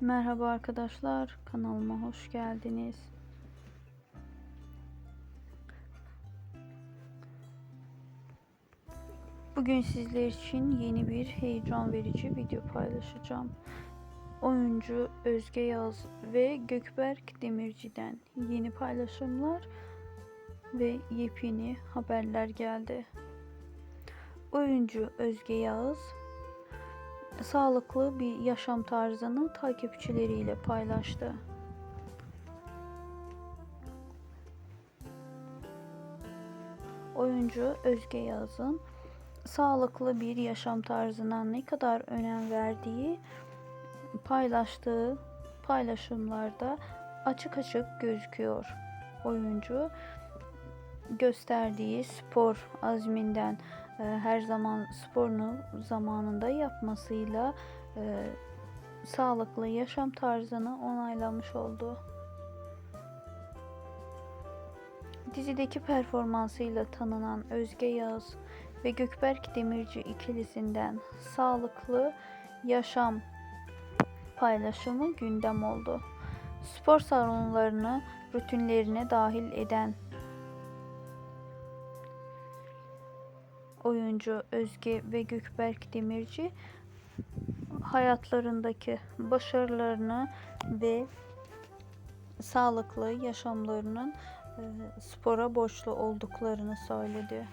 Merhaba arkadaşlar, kanalıma hoş geldiniz. Bugün sizler için yeni bir heyecan verici video paylaşacağım. Oyuncu Özge Yaz ve Gökberk Demirci'den yeni paylaşımlar ve yepyeni haberler geldi. Oyuncu Özge Yağız sağlıklı bir yaşam tarzını takipçileriyle paylaştı. Oyuncu Özge Yağız'ın sağlıklı bir yaşam tarzına ne kadar önem verdiği paylaştığı paylaşımlarda açık açık gözüküyor. Oyuncu gösterdiği spor azminden her zaman sporunu zamanında yapmasıyla e, sağlıklı yaşam tarzını onaylamış oldu. Dizideki performansıyla tanınan Özge Yağız ve Gökberk Demirci ikilisinden sağlıklı yaşam paylaşımı gündem oldu. Spor salonlarını rutinlerine dahil eden oyuncu Özge ve Gökberk Demirci hayatlarındaki başarılarını ve sağlıklı yaşamlarının e, spora borçlu olduklarını söyledi.